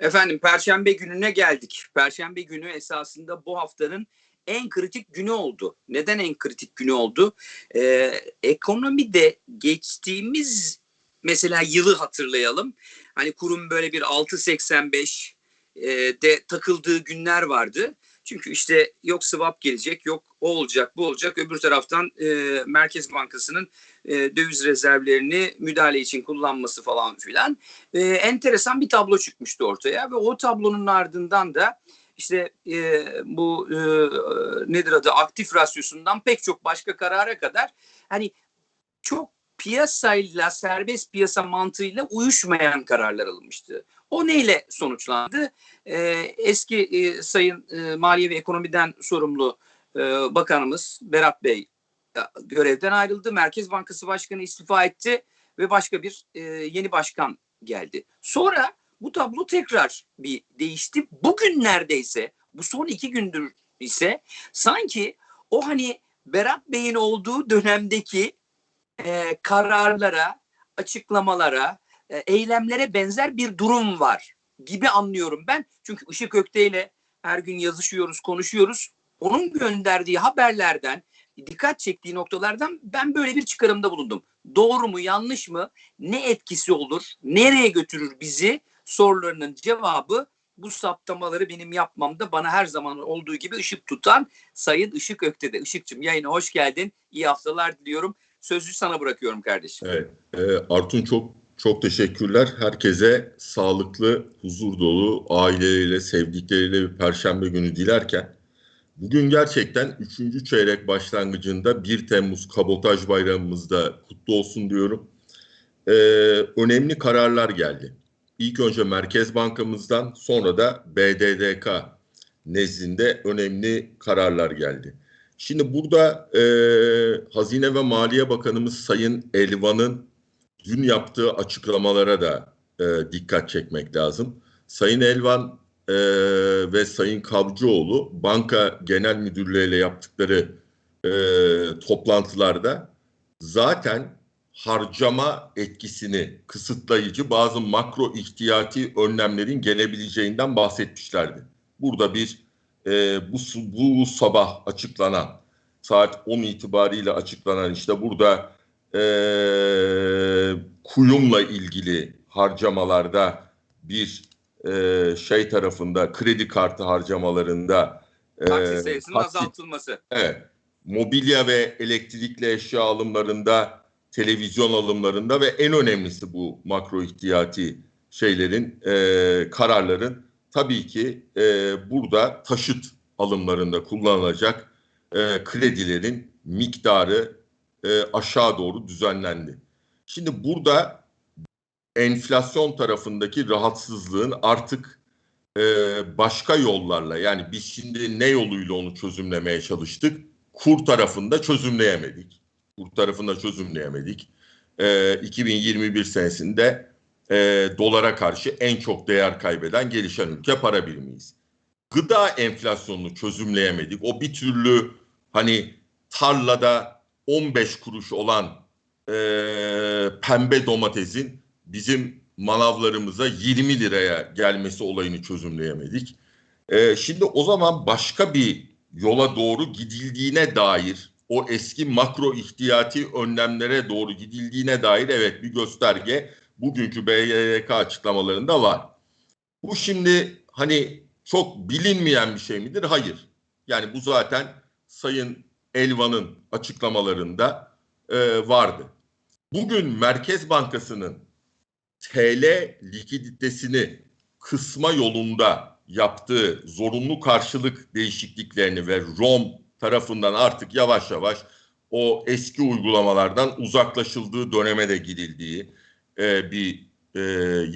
Efendim Perşembe gününe geldik. Perşembe günü esasında bu haftanın en kritik günü oldu. Neden en kritik günü oldu? Ee, ekonomide geçtiğimiz mesela yılı hatırlayalım. Hani kurum böyle bir 6.85 e, de takıldığı günler vardı. Çünkü işte yok swap gelecek, yok o olacak, bu olacak. Öbür taraftan e, Merkez Bankası'nın e, döviz rezervlerini müdahale için kullanması falan filan. E, enteresan bir tablo çıkmıştı ortaya ve o tablonun ardından da işte e, bu e, nedir adı aktif rasyosundan pek çok başka karara kadar hani çok piyasayla serbest piyasa mantığıyla uyuşmayan kararlar alınmıştı. O neyle sonuçlandı? Ee, eski e, Sayın e, Maliye ve Ekonomi'den sorumlu e, Bakanımız Berat Bey e, görevden ayrıldı. Merkez Bankası Başkanı istifa etti ve başka bir e, yeni başkan geldi. Sonra bu tablo tekrar bir değişti. Bugün neredeyse bu son iki gündür ise sanki o hani Berat Bey'in olduğu dönemdeki e, kararlara, açıklamalara, e, eylemlere benzer bir durum var gibi anlıyorum ben. Çünkü Işık Ökte ile her gün yazışıyoruz, konuşuyoruz. Onun gönderdiği haberlerden, dikkat çektiği noktalardan ben böyle bir çıkarımda bulundum. Doğru mu, yanlış mı, ne etkisi olur, nereye götürür bizi sorularının cevabı bu saptamaları benim yapmamda bana her zaman olduğu gibi ışık tutan Sayın Işık Ökte'de. Işıkçım yayına hoş geldin. İyi haftalar diliyorum. Sözü sana bırakıyorum kardeşim. Evet, e, Artun çok çok teşekkürler. Herkese sağlıklı, huzur dolu, aileleriyle, sevdikleriyle bir perşembe günü dilerken bugün gerçekten 3. çeyrek başlangıcında 1 Temmuz Kabotaj Bayramımızda kutlu olsun diyorum. E, önemli kararlar geldi. İlk önce Merkez Bankamızdan sonra da BDDK nezdinde önemli kararlar geldi. Şimdi burada e, Hazine ve Maliye Bakanımız Sayın Elvan'ın dün yaptığı açıklamalara da e, dikkat çekmek lazım. Sayın Elvan e, ve Sayın Kavcıoğlu banka genel müdürleriyle yaptıkları e, toplantılarda zaten harcama etkisini kısıtlayıcı bazı makro ihtiyati önlemlerin gelebileceğinden bahsetmişlerdi. Burada bir e, bu, bu sabah açıklanan saat 10 itibariyle açıklanan işte burada e, kuyumla ilgili harcamalarda bir e, şey tarafında kredi kartı harcamalarında e, taksit sayısının taksit, azaltılması. Evet. Mobilya ve elektrikli eşya alımlarında, televizyon alımlarında ve en önemlisi bu makro ihtiyati şeylerin, e, kararların tabii ki e, burada taşıt alımlarında kullanılacak e, kredilerin miktarı e, aşağı doğru düzenlendi. Şimdi burada enflasyon tarafındaki rahatsızlığın artık e, başka yollarla yani biz şimdi ne yoluyla onu çözümlemeye çalıştık? Kur tarafında çözümleyemedik. Kur tarafında çözümleyemedik. E, 2021 senesinde e, dolara karşı en çok değer kaybeden gelişen ülke para birimiyiz. Gıda enflasyonunu çözümleyemedik. O bir türlü hani tarlada 15 kuruş olan e, pembe domatesin bizim manavlarımıza 20 liraya gelmesi olayını çözümleyemedik. E, şimdi o zaman başka bir yola doğru gidildiğine dair o eski makro ihtiyati önlemlere doğru gidildiğine dair evet bir gösterge bugünkü BYK açıklamalarında var. Bu şimdi hani çok bilinmeyen bir şey midir? Hayır. Yani bu zaten Sayın Elvan'ın açıklamalarında e, vardı. Bugün Merkez Bankası'nın TL likiditesini kısma yolunda yaptığı zorunlu karşılık değişikliklerini ve ROM tarafından artık yavaş yavaş o eski uygulamalardan uzaklaşıldığı döneme de gidildiği e, bir e,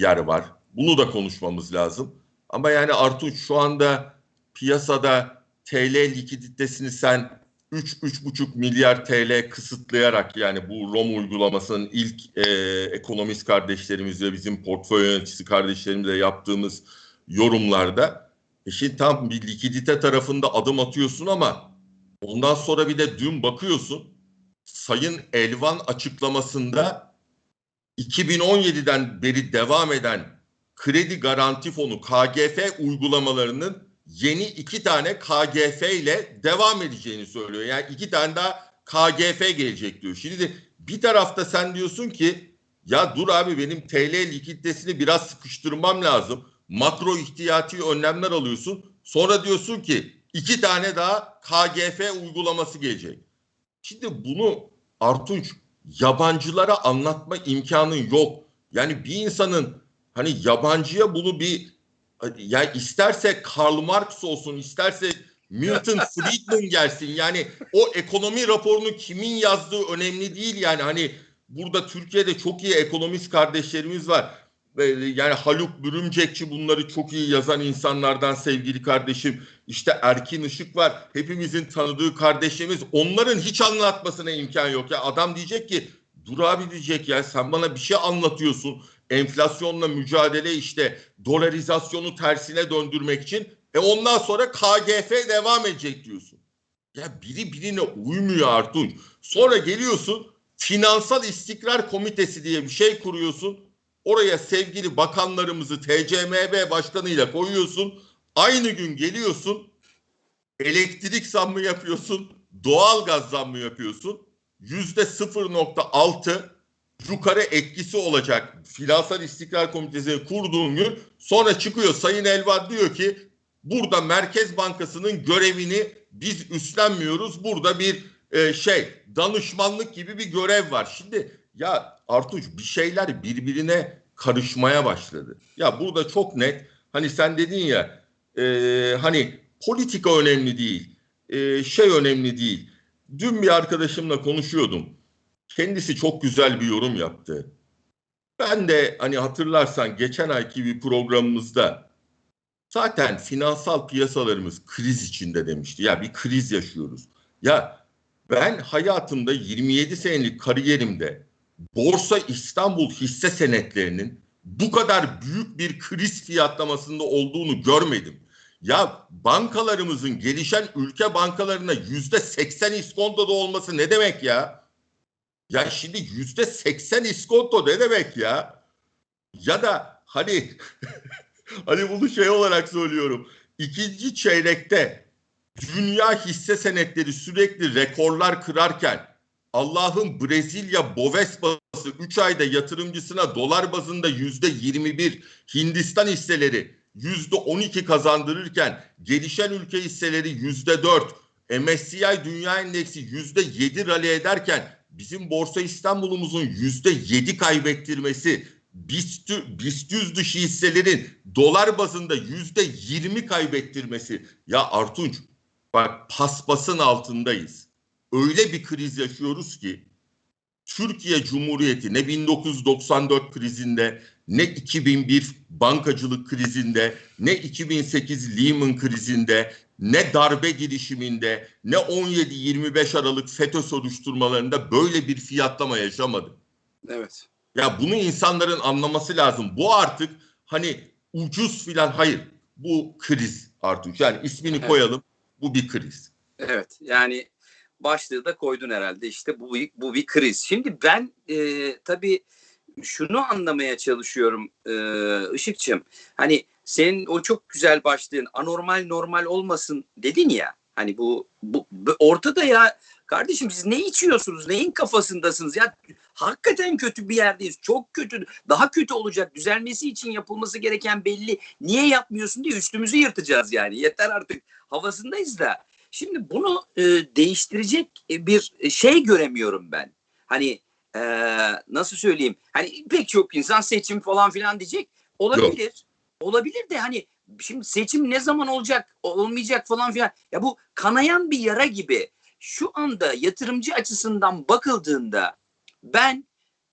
yer var. Bunu da konuşmamız lazım. Ama yani Artunç şu anda piyasada TL likiditesini sen 3-3,5 milyar TL kısıtlayarak yani bu ROM uygulamasının ilk e, ekonomist kardeşlerimizle bizim portföy yöneticisi kardeşlerimizle yaptığımız yorumlarda e şimdi tam bir likidite tarafında adım atıyorsun ama ondan sonra bir de dün bakıyorsun Sayın Elvan açıklamasında 2017'den beri devam eden kredi garanti fonu KGF uygulamalarının yeni iki tane KGF ile devam edeceğini söylüyor. Yani iki tane daha KGF gelecek diyor. Şimdi bir tarafta sen diyorsun ki ya dur abi benim TL likiditesini biraz sıkıştırmam lazım. Makro ihtiyati önlemler alıyorsun. Sonra diyorsun ki iki tane daha KGF uygulaması gelecek. Şimdi bunu Artunç yabancılara anlatma imkanın yok. Yani bir insanın hani yabancıya bunu bir yani isterse Karl Marx olsun, isterse Milton Friedman gelsin. Yani o ekonomi raporunu kimin yazdığı önemli değil yani. Hani burada Türkiye'de çok iyi ekonomist kardeşlerimiz var. Yani Haluk Bürümcekçi bunları çok iyi yazan insanlardan sevgili kardeşim. İşte Erkin Işık var. Hepimizin tanıdığı kardeşimiz. Onların hiç anlatmasına imkan yok. Ya adam diyecek ki dur abi ya sen bana bir şey anlatıyorsun. Enflasyonla mücadele işte dolarizasyonu tersine döndürmek için. E ondan sonra KGF devam edecek diyorsun. Ya biri birine uymuyor Artunç. Sonra geliyorsun Finansal İstikrar Komitesi diye bir şey kuruyorsun. Oraya sevgili bakanlarımızı TCMB başkanıyla koyuyorsun. Aynı gün geliyorsun. Elektrik zammı yapıyorsun. Doğalgaz zammı yapıyorsun. Yüzde 0.6 yukarı etkisi olacak. Finansal İstikrar Komitesi kurduğun gün sonra çıkıyor Sayın Elvan diyor ki burada Merkez Bankası'nın görevini biz üstlenmiyoruz. Burada bir e, şey danışmanlık gibi bir görev var. Şimdi ya Artuç bir şeyler birbirine karışmaya başladı. Ya burada çok net hani sen dedin ya e, hani politika önemli değil e, şey önemli değil. Dün bir arkadaşımla konuşuyordum. Kendisi çok güzel bir yorum yaptı. Ben de hani hatırlarsan geçen ayki bir programımızda zaten finansal piyasalarımız kriz içinde demişti. Ya bir kriz yaşıyoruz. Ya ben hayatımda 27 senelik kariyerimde Borsa İstanbul hisse senetlerinin bu kadar büyük bir kriz fiyatlamasında olduğunu görmedim. Ya bankalarımızın gelişen ülke bankalarına yüzde seksen iskontoda olması ne demek ya? Ya şimdi yüzde seksen iskonto ne demek ya? Ya da hani hani bunu şey olarak söylüyorum. İkinci çeyrekte dünya hisse senetleri sürekli rekorlar kırarken Allah'ın Brezilya Bovespa'sı 3 ayda yatırımcısına dolar bazında yüzde 21 Hindistan hisseleri yüzde 12 kazandırırken gelişen ülke hisseleri yüzde 4 MSCI Dünya Endeksi yüzde 7 rally ederken bizim Borsa İstanbul'umuzun yüzde 7 kaybettirmesi BIST, BIST 100 dışı hisselerin dolar bazında yüzde 20 kaybettirmesi. Ya Artunç bak paspasın altındayız. Öyle bir kriz yaşıyoruz ki Türkiye Cumhuriyeti ne 1994 krizinde ne 2001 bankacılık krizinde ne 2008 Lehman krizinde ne darbe girişiminde ne 17-25 Aralık FETÖ soruşturmalarında böyle bir fiyatlama yaşamadı. Evet. Ya bunu insanların anlaması lazım. Bu artık hani ucuz filan hayır. Bu kriz artık. Yani ismini Evet. koyalım. Bu bir kriz. Evet. Yani başlığı da koydun herhalde işte bu bu bir kriz. Şimdi ben e, tabii şunu anlamaya çalışıyorum e, Işıkçım. Hani senin o çok güzel başlığın anormal normal olmasın dedin ya. Hani bu, bu, bu ortada ya kardeşim siz ne içiyorsunuz? Neyin kafasındasınız? Ya hakikaten kötü bir yerdeyiz. Çok kötü. Daha kötü olacak. Düzelmesi için yapılması gereken belli. Niye yapmıyorsun diye üstümüzü yırtacağız yani. Yeter artık. Havasındayız da. Şimdi bunu e, değiştirecek bir şey göremiyorum ben. Hani e, nasıl söyleyeyim? Hani pek çok insan seçim falan filan diyecek. Olabilir. Olabilir de hani şimdi seçim ne zaman olacak, olmayacak falan filan. Ya bu kanayan bir yara gibi. Şu anda yatırımcı açısından bakıldığında ben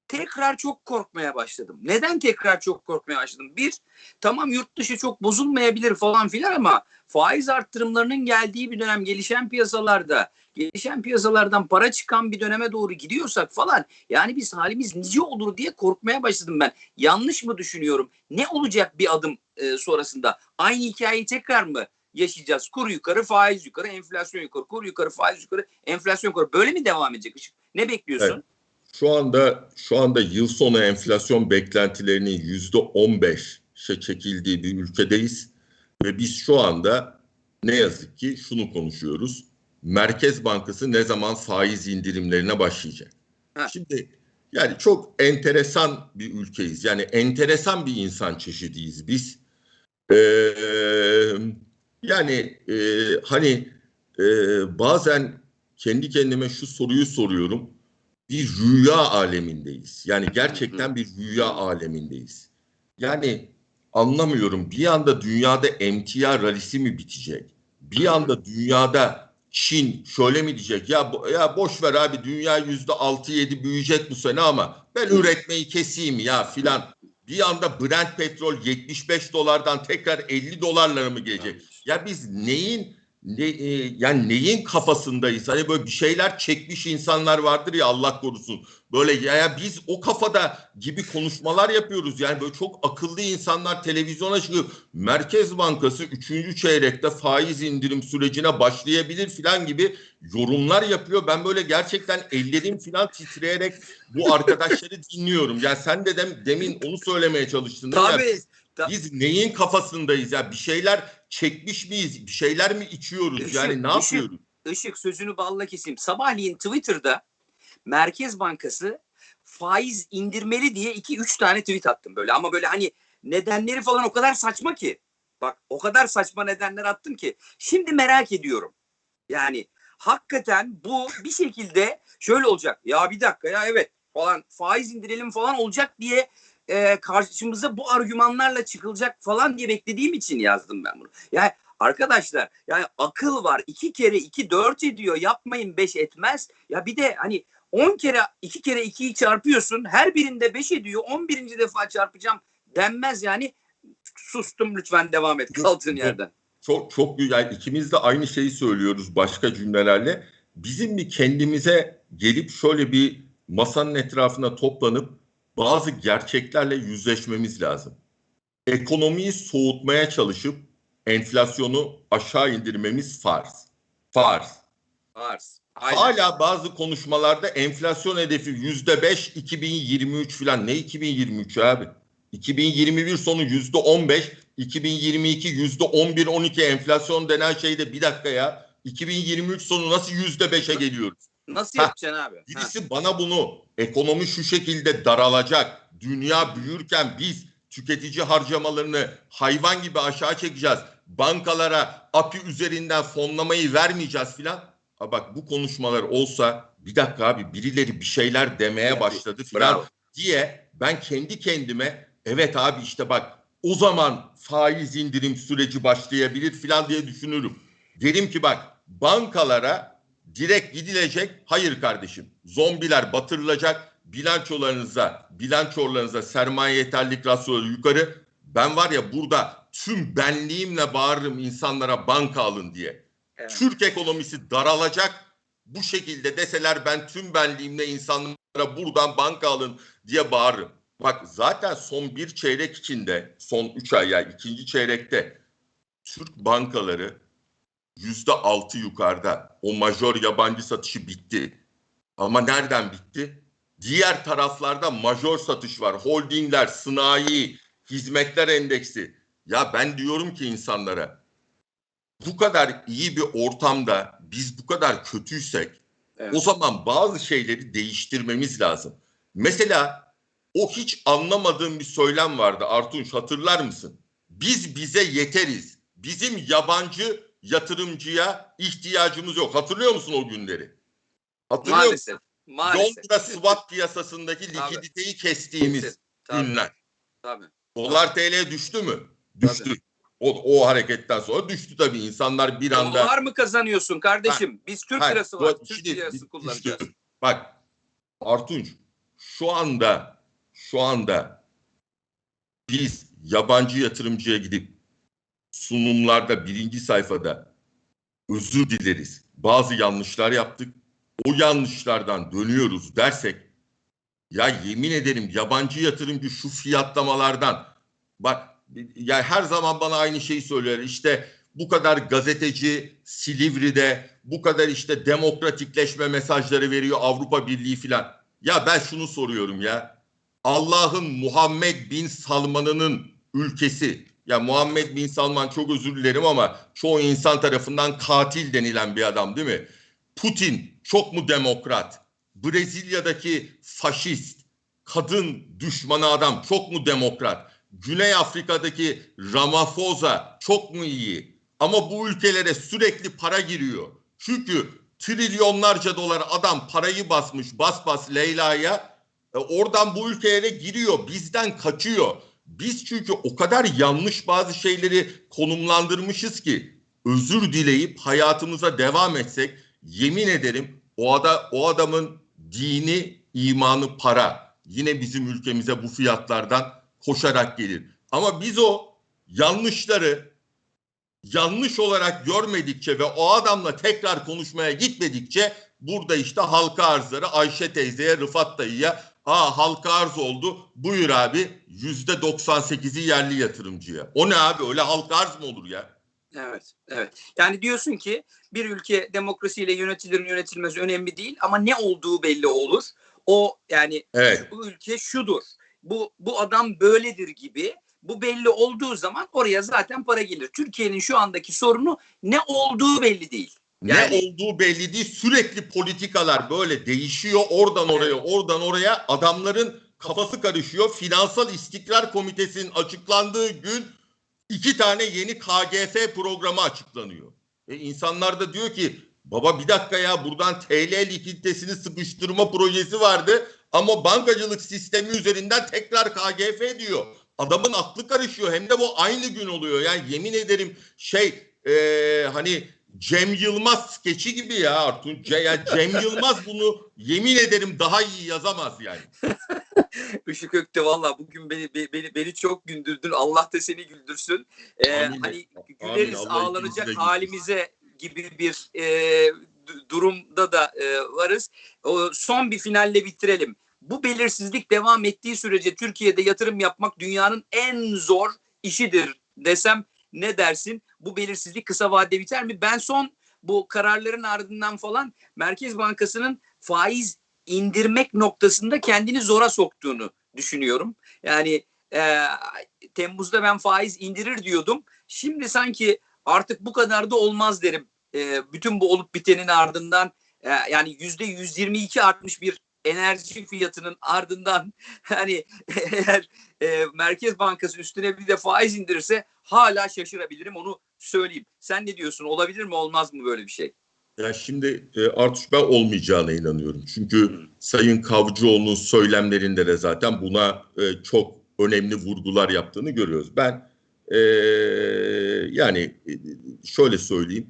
tekrar çok korkmaya başladım. Neden tekrar çok korkmaya başladım? Bir, tamam yurt dışı çok bozulmayabilir falan filan ama faiz arttırımlarının geldiği bir dönem gelişen piyasalarda, gelişen piyasalardan para çıkan bir döneme doğru gidiyorsak falan yani biz halimiz nice olur diye korkmaya başladım ben. Yanlış mı düşünüyorum? Ne olacak bir adım e, sonrasında? Aynı hikayeyi tekrar mı yaşayacağız? Kur yukarı, faiz yukarı, enflasyon yukarı, kur yukarı, faiz yukarı, enflasyon yukarı. Böyle mi devam edecek? Işık? Ne bekliyorsun? Evet. Şu anda şu anda yıl sonu enflasyon beklentilerinin yüzde 15 şey çekildiği bir ülkedeyiz ve biz şu anda ne yazık ki şunu konuşuyoruz. Merkez Bankası ne zaman faiz indirimlerine başlayacak? Ha. Şimdi yani çok enteresan bir ülkeyiz. Yani enteresan bir insan çeşidiyiz biz. Ee, yani e, hani e, bazen kendi kendime şu soruyu soruyorum. Bir rüya alemindeyiz. Yani gerçekten bir rüya alemindeyiz. Yani anlamıyorum. Bir anda dünyada emtia ralisi mi bitecek? Bir anda dünyada Çin şöyle mi diyecek? Ya ya boş ver abi dünya yüzde altı yedi büyüyecek bu sene ama ben üretmeyi keseyim ya filan. Bir anda Brent petrol 75 dolardan tekrar 50 dolarlara mı gelecek? Ya biz neyin ne, e, yani neyin kafasındayız? Hani böyle bir şeyler çekmiş insanlar vardır ya Allah korusun. Böyle ya, ya biz o kafada gibi konuşmalar yapıyoruz. Yani böyle çok akıllı insanlar televizyona çıkıyor. Merkez Bankası 3. çeyrekte faiz indirim sürecine başlayabilir filan gibi yorumlar yapıyor. Ben böyle gerçekten ellerim filan titreyerek bu arkadaşları dinliyorum. Yani sen de dem, demin onu söylemeye çalıştın. değil mi? Tabii. Biz neyin kafasındayız ya? Bir şeyler çekmiş miyiz? Bir şeyler mi içiyoruz? Işık, yani ne ışık. yapıyoruz? Işık sözünü balla keseyim. Sabahleyin Twitter'da Merkez Bankası faiz indirmeli diye 2-3 tane tweet attım böyle. Ama böyle hani nedenleri falan o kadar saçma ki. Bak o kadar saçma nedenler attım ki. Şimdi merak ediyorum. Yani hakikaten bu bir şekilde şöyle olacak. Ya bir dakika ya evet falan faiz indirelim falan olacak diye e, karşımıza bu argümanlarla çıkılacak falan diye beklediğim için yazdım ben bunu. Yani arkadaşlar yani akıl var. iki kere iki dört ediyor. Yapmayın beş etmez. Ya bir de hani 10 kere iki kere ikiyi çarpıyorsun. Her birinde beş ediyor. 11. defa çarpacağım denmez yani. Sustum lütfen devam et kaldığın yerden. Çok çok güzel. İkimiz de aynı şeyi söylüyoruz başka cümlelerle. Bizim bir kendimize gelip şöyle bir masanın etrafına toplanıp bazı gerçeklerle yüzleşmemiz lazım. Ekonomiyi soğutmaya çalışıp enflasyonu aşağı indirmemiz farz. Farz. Arz. Aynen. Hala bazı konuşmalarda enflasyon hedefi yüzde beş 2023 falan. Ne 2023 abi? 2021 sonu yüzde 15, 2022 yüzde 11, 12 enflasyon denen şeyde bir dakika ya. 2023 sonu nasıl yüzde beşe geliyoruz? Nasıl Ha, yapacaksın abi? Ha. Birisi bana bunu ekonomi şu şekilde daralacak. Dünya büyürken biz tüketici harcamalarını hayvan gibi aşağı çekeceğiz. Bankalara API üzerinden fonlamayı vermeyeceğiz filan. Ha bak bu konuşmalar olsa bir dakika abi birileri bir şeyler demeye başladı filan diye ben kendi kendime evet abi işte bak o zaman faiz indirim süreci başlayabilir filan diye düşünürüm. Derim ki bak bankalara direkt gidilecek. Hayır kardeşim. Zombiler batırılacak. Bilançolarınıza, bilançolarınıza sermaye yeterlilik rasyoları yukarı. Ben var ya burada tüm benliğimle bağırırım insanlara banka alın diye. Evet. Türk ekonomisi daralacak. Bu şekilde deseler ben tüm benliğimle insanlara buradan banka alın diye bağırırım. Bak zaten son bir çeyrek içinde, son üç ay yani ikinci çeyrekte Türk bankaları yüzde altı yukarıda. O majör yabancı satışı bitti. Ama nereden bitti? Diğer taraflarda majör satış var. Holdingler, sanayi, hizmetler endeksi. Ya ben diyorum ki insanlara bu kadar iyi bir ortamda biz bu kadar kötüysek Evet. o zaman bazı şeyleri değiştirmemiz lazım. Mesela o hiç anlamadığım bir söylem vardı Artunç hatırlar mısın? Biz bize yeteriz. Bizim yabancı yatırımcıya ihtiyacımız yok. Hatırlıyor musun o günleri? Hatırlıyor musun? Maalesef. Maalesef. Londra swap piyasasındaki likiditeyi kestiğimiz Tabii. günler. Tabii. Dolar TL düştü mü? Düştü. Tabii. O, o hareketten sonra düştü tabii. İnsanlar bir anda... Dolar mı kazanıyorsun kardeşim? Biz Türk Hayır, lirası var. Türk lirası kullanacağız. işte Bak Artunç şu anda şu anda biz yabancı yatırımcıya gidip sunumlarda birinci sayfada özür dileriz. Bazı yanlışlar yaptık. O yanlışlardan dönüyoruz dersek ya yemin ederim yabancı yatırımcı şu fiyatlamalardan bak ya her zaman bana aynı şeyi söyler. İşte bu kadar gazeteci Silivri'de bu kadar işte demokratikleşme mesajları veriyor Avrupa Birliği filan. Ya ben şunu soruyorum ya. Allah'ın Muhammed bin Salman'ının ülkesi ya Muhammed Bin Salman çok özür dilerim ama çoğu insan tarafından katil denilen bir adam değil mi? Putin çok mu demokrat? Brezilya'daki faşist, kadın düşmanı adam çok mu demokrat? Güney Afrika'daki Ramaphosa çok mu iyi? Ama bu ülkelere sürekli para giriyor. Çünkü trilyonlarca dolar adam parayı basmış bas bas Leyla'ya. E, oradan bu ülkelere giriyor. Bizden kaçıyor. Biz çünkü o kadar yanlış bazı şeyleri konumlandırmışız ki özür dileyip hayatımıza devam etsek yemin ederim o, ada, o adamın dini, imanı, para yine bizim ülkemize bu fiyatlardan koşarak gelir. Ama biz o yanlışları yanlış olarak görmedikçe ve o adamla tekrar konuşmaya gitmedikçe burada işte halka arzları Ayşe teyzeye, Rıfat dayıya aa halka arz oldu buyur abi yüzde 98'i yerli yatırımcıya. O ne abi öyle halka arz mı olur ya? Evet, evet. Yani diyorsun ki bir ülke demokrasiyle yönetilir yönetilmez önemli değil ama ne olduğu belli olur. O yani Evet. bu ülke şudur. Bu bu adam böyledir gibi bu belli olduğu zaman oraya zaten para gelir. Türkiye'nin şu andaki sorunu ne olduğu belli değil. Yani- Ne olduğu belli değil. Sürekli politikalar böyle değişiyor. Oradan oraya, oradan oraya adamların kafası karışıyor. Finansal İstikrar Komitesi'nin açıklandığı gün iki tane yeni KGF programı açıklanıyor. E insanlar da diyor ki baba bir dakika ya buradan TL likiditesini sıkıştırma projesi vardı ama bankacılık sistemi üzerinden tekrar KGF diyor. Adamın aklı karışıyor hem de bu aynı gün oluyor. Yani yemin ederim şey e, hani Cem Yılmaz skeçi gibi ya Artun. Ce- yani Cem Yılmaz bunu yemin ederim daha iyi yazamaz yani. Işık Ökte valla bugün beni be- beni beni çok güldürdün. Allah da seni güldürsün. Ee, Amin. hani Amin. güleriz Allah ağlanacak halimize gibi bir e, durumda da e, varız. O, son bir finalle bitirelim. Bu belirsizlik devam ettiği sürece Türkiye'de yatırım yapmak dünyanın en zor işidir desem ne dersin? Bu belirsizlik kısa vadede biter mi? Ben son bu kararların ardından falan Merkez Bankası'nın faiz indirmek noktasında kendini zora soktuğunu düşünüyorum. Yani e, Temmuz'da ben faiz indirir diyordum. Şimdi sanki artık bu kadar da olmaz derim. E, bütün bu olup bitenin ardından e, yani yüzde 122 artmış bir enerji fiyatının ardından hani eğer e, Merkez Bankası üstüne bir de faiz indirirse hala şaşırabilirim onu söyleyeyim. Sen ne diyorsun? Olabilir mi olmaz mı böyle bir şey? Ya şimdi e, Artuş ben olmayacağına inanıyorum. Çünkü Sayın Kavcıoğlu'nun söylemlerinde de zaten buna e, çok önemli vurgular yaptığını görüyoruz. Ben e, yani e, şöyle söyleyeyim.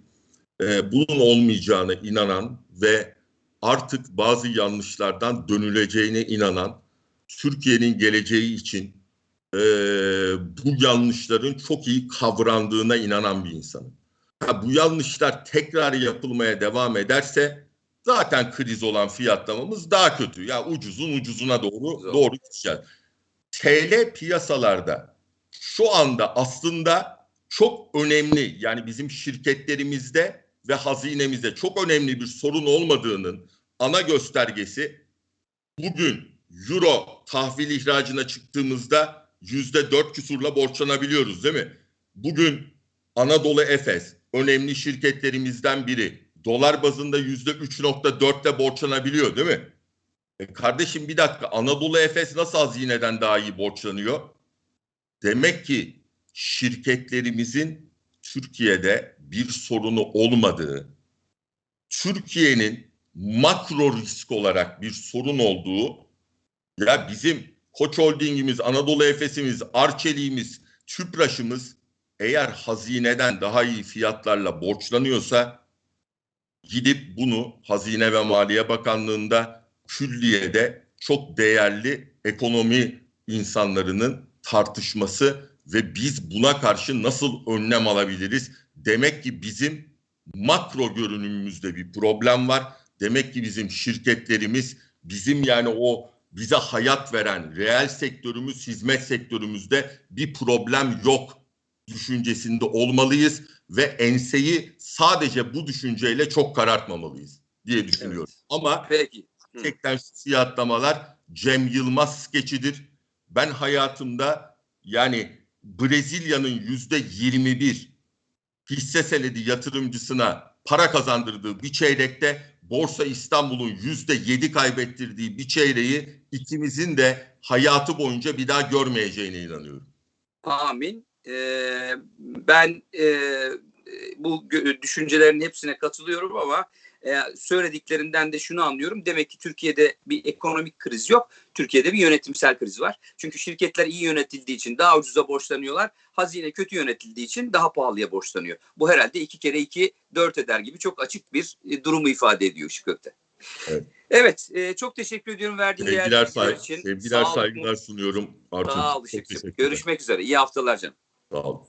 E, bunun olmayacağına inanan ve artık bazı yanlışlardan dönüleceğine inanan Türkiye'nin geleceği için e, bu yanlışların çok iyi kavrandığına inanan bir insanım. Ha, bu yanlışlar tekrar yapılmaya devam ederse zaten kriz olan fiyatlamamız daha kötü. Ya ucuzun ucuzuna doğru Zor. doğru gideceğiz. TL piyasalarda şu anda aslında çok önemli yani bizim şirketlerimizde ve hazinemizde çok önemli bir sorun olmadığının ana göstergesi bugün euro tahvil ihracına çıktığımızda yüzde dört küsurla borçlanabiliyoruz değil mi? Bugün Anadolu Efes önemli şirketlerimizden biri. Dolar bazında yüzde 3.4'te borçlanabiliyor değil mi? E kardeşim bir dakika Anadolu Efes nasıl hazineden daha iyi borçlanıyor? Demek ki şirketlerimizin Türkiye'de bir sorunu olmadığı, Türkiye'nin makro risk olarak bir sorun olduğu ya bizim Koç Holding'imiz, Anadolu Efes'imiz, Arçelik'imiz, Tüpraş'ımız eğer hazineden daha iyi fiyatlarla borçlanıyorsa gidip bunu Hazine ve Maliye Bakanlığı'nda külliyede çok değerli ekonomi insanlarının tartışması ve biz buna karşı nasıl önlem alabiliriz? Demek ki bizim makro görünümümüzde bir problem var. Demek ki bizim şirketlerimiz, bizim yani o bize hayat veren reel sektörümüz, hizmet sektörümüzde bir problem yok düşüncesinde olmalıyız ve enseyi sadece bu düşünceyle çok karartmamalıyız diye düşünüyorum. Evet. Ama Peki. gerçekten fiyatlamalar Cem Yılmaz skeçidir. Ben hayatımda yani Brezilya'nın yüzde 21 hisse senedi yatırımcısına para kazandırdığı bir çeyrekte Borsa İstanbul'un yüzde 7 kaybettirdiği bir çeyreği ikimizin de hayatı boyunca bir daha görmeyeceğine inanıyorum. Amin. Ee, ben e, bu düşüncelerin hepsine katılıyorum ama e, söylediklerinden de şunu anlıyorum. Demek ki Türkiye'de bir ekonomik kriz yok. Türkiye'de bir yönetimsel kriz var. Çünkü şirketler iyi yönetildiği için daha ucuza borçlanıyorlar. Hazine kötü yönetildiği için daha pahalıya borçlanıyor. Bu herhalde iki kere iki dört eder gibi çok açık bir e, durumu ifade ediyor şu kökte. Evet. Evet, e, çok teşekkür ediyorum verdiğin Sevgiler, için. sevgiler Sağ saygılar sunuyorum. Artur. Sağ ol teşekkürler. Görüşmek üzere. İyi haftalar canım. Sağ ol.